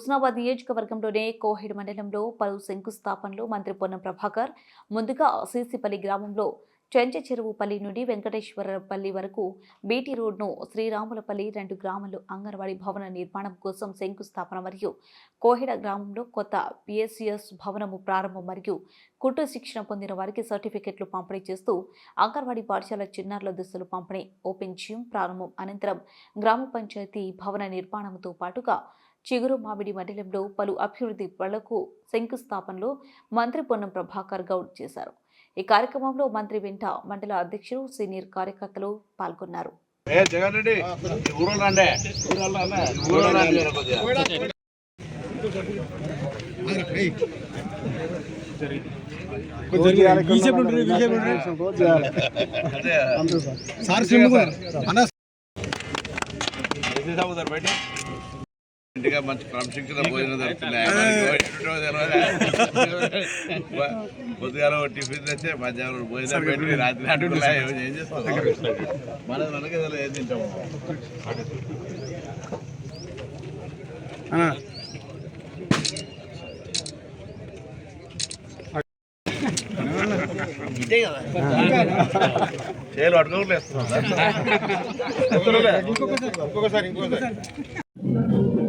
హుస్నాబాద్ నియోజకవర్గంలోనే కోహెడ్ మండలంలో పలు శంకుస్థాపనలు మంత్రి పొన్నం ప్రభాకర్ ముందుగా సీసీపల్లి గ్రామంలో చెంచ చెరువుపల్లి నుండి వెంకటేశ్వరపల్లి వరకు బీటీ రోడ్ను శ్రీరాములపల్లి రెండు గ్రామాలు అంగన్వాడీ భవన నిర్మాణం కోసం శంకుస్థాపన మరియు కోహెడ గ్రామంలో కొత్త పిఎస్సిఎస్ భవనము ప్రారంభం మరియు కుట్టు శిక్షణ పొందిన వారికి సర్టిఫికెట్లు పంపిణీ చేస్తూ అంగన్వాడీ పాఠశాల చిన్నారుల దుస్తులు పంపిణీ ఓపెన్ జిమ్ ప్రారంభం అనంతరం గ్రామ పంచాయతీ భవన నిర్మాణంతో పాటుగా చిగురు మామిడి మండలంలో పలు అభివృద్ధి పనులకు శంకుస్థాపనలు మంత్రి పొన్నం ప్రభాకర్ గౌడ్ చేశారు. ఈ కార్యక్రమంలో మంత్రి వెంట మండల అధ్యక్షులు సీనియర్ కార్యకర్తలు పాల్గొన్నారు. ఏ జగన్ రెడ్డి ఊరు రండి. ఊరు రండి అదే సార్ ఇంటిగా మంచి క్రమశిక్షణ భోజనం దొరుకుతున్నాయి పొద్దుగాల టిఫిన్ తెస్తే మధ్యాహ్నం భోజనం పెట్టి రాత్రి అటుకులా ఏం చేస్తాం మన తెలియదు ఏం తింటాము. చేయాలి అడుగులేదు ఇంకొకసారి ఇంకొకసారి.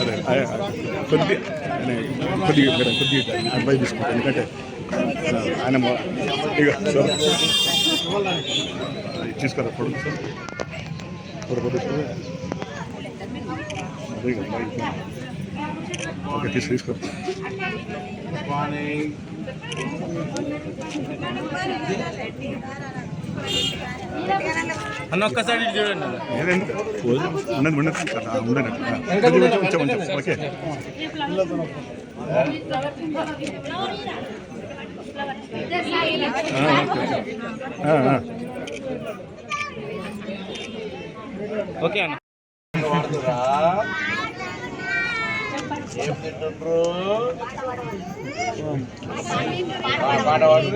అదే, కొద్ది కొద్దిగా కొద్దిగా అడ్వైస్ తీసుకుంటాను ఎందుకంటే ఆయన మొ- సార్ తీసుకోరా పొడుగు సార్ పొడుగు ఓకే తీసు తీసుకో అన్న ఒక్కసారి చూడండి కొంచెం కొంచెం కొంచెం కొంచెం ఓకే ఓకే అన్న. ఏం తింటుండ్రు? పాట పాడు